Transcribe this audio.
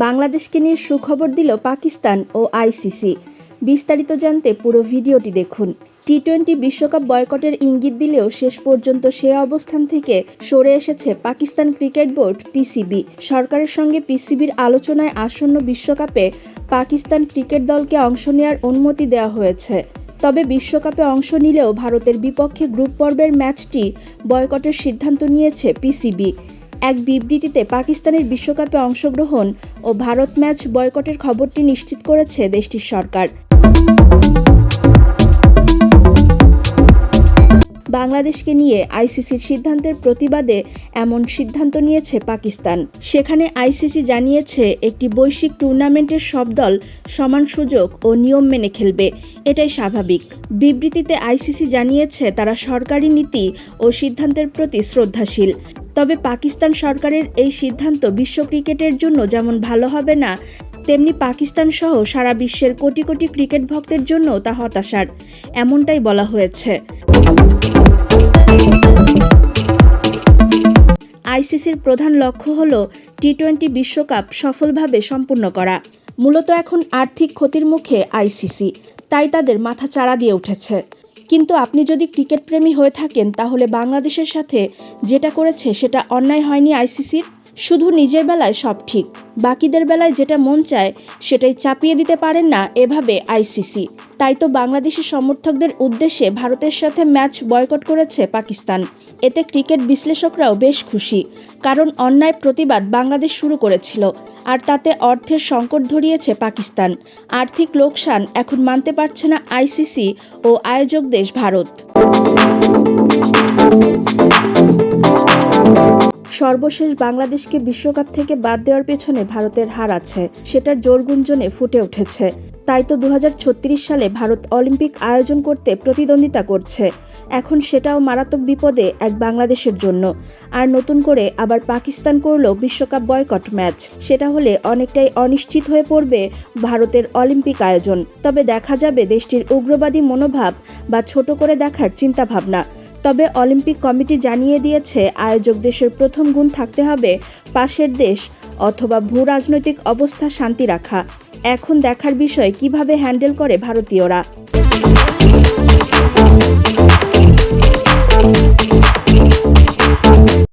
বাংলাদেশকে নিয়ে সুখবর দিল পাকিস্তান ও আইসিসি। বিস্তারিত জানতে পুরো ভিডিওটি দেখুন। টি টোয়েন্টি বিশ্বকাপ বয়কটের ইঙ্গিত দিলেও শেষ পর্যন্ত সে অবস্থান থেকে সরে এসেছে পাকিস্তান ক্রিকেট বোর্ড পিসিবি। সরকারের সঙ্গে পিসিবির আলোচনায় আসন্ন বিশ্বকাপে পাকিস্তান ক্রিকেট দলকে অংশ নেওয়ার অনুমতি দেওয়া হয়েছে। তবে বিশ্বকাপে অংশ নিলেও ভারতের বিপক্ষে গ্রুপ পর্বের ম্যাচটি বয়কটের সিদ্ধান্ত নিয়েছে পিসিবি। এক বিবৃতিতে পাকিস্তানের বিশ্বকাপে অংশগ্রহণ ও ভারত ম্যাচ বয়কটের খবরটি নিশ্চিত করেছে দেশটির সরকার। বাংলাদেশকে নিয়ে আইসিসির সিদ্ধান্তের প্রতিবাদে এমন সিদ্ধান্ত নিয়েছে পাকিস্তান। সেখানে আইসিসি জানিয়েছে, একটি বৈশ্বিক টুর্নামেন্টের সব দল সমান সুযোগ ও নিয়ম মেনে খেলবে, এটাই স্বাভাবিক। বিবৃতিতে আইসিসি জানিয়েছে, তারা সরকারি নীতি ও সিদ্ধান্তের প্রতি শ্রদ্ধাশীল। তবে পাকিস্তান সরকারের এই সিদ্ধান্ত বিশ্ব ক্রিকেটের জন্য যেমন ভালো হবে না, তেমনি পাকিস্তান সহ সারা বিশ্বের কোটি কোটি ক্রিকেট ভক্তের জন্য তা হতাশার, এমনটাই বলা হয়েছে। আইসিসির প্রধান লক্ষ্য হল টি টোয়েন্টি বিশ্বকাপ সফলভাবে সম্পূর্ণ করা, মূলত এখন আর্থিক ক্ষতির মুখে আইসিসি, তাই তাদের মাথা চাড়া দিয়ে উঠেছে। কিন্তু আপনি যদি ক্রিকেট প্রেমী হয়ে থাকেন, তাহলে বাংলাদেশের সাথে যেটা করেছে সেটা অন্যায় হয়নি আইসিসির? শুধু নিজের বেলায় সব ঠিক। বাকিদের বেলায় যেটা মন চায়, সেটাই চাপিয়ে দিতে পারেন না এভাবে আইসিসি। তাই তো বাংলাদেশি সমর্থকদের উদ্দেশ্যে ভারতের সাথে ম্যাচ বয়কট করেছে পাকিস্তান। এতে ক্রিকেট বিশ্লেষকরাও বেশ খুশি, কারণ অন্যায় প্রতিবাদ বাংলাদেশ শুরু করেছিল, আর তাতে অর্থের সংকট ধরিয়েছে পাকিস্তান। আর্থিক লোকসান এখন মানতে পারছে না আইসিসি ও আয়োজক দেশ ভারত। সর্বশেষ বাংলাদেশকে বিশ্বকাপ থেকে বাদ দেওয়ার পেছনে ভারতের হার আছে। সেটার জোর গুঞ্জনে ফুটে উঠেছে। তাই তো দু হাজার ছত্রিশ সালে ভারত অলিম্পিক আয়োজন করতে প্রতিদ্বন্দ্বিতা করছে। এখন সেটাও মারাত্মক বিপদে এক বাংলাদেশের জন্য। আর নতুন করে আবার পাকিস্তান করল বিশ্বকাপ বয়কট ম্যাচ। সেটা হলে অনেকটাই অনিশ্চিত হয়ে পড়বে ভারতের অলিম্পিক আয়োজন। তবে দেখা যাবে দেশটির উগ্রবাদী মনোভাব বা ছোট করে দেখার চিন্তাভাবনা। তবে অলিম্পিক কমিটি জানিয়ে দিয়েছে, আয়োজক দেশের প্রথম গুণ থাকতে হবে পাশের দেশ অথবা ভূ রাজনৈতিক অবস্থা শান্তি রাখা। এখন দেখার বিষয় কীভাবে হ্যান্ডেল করে ভারতীয়রা।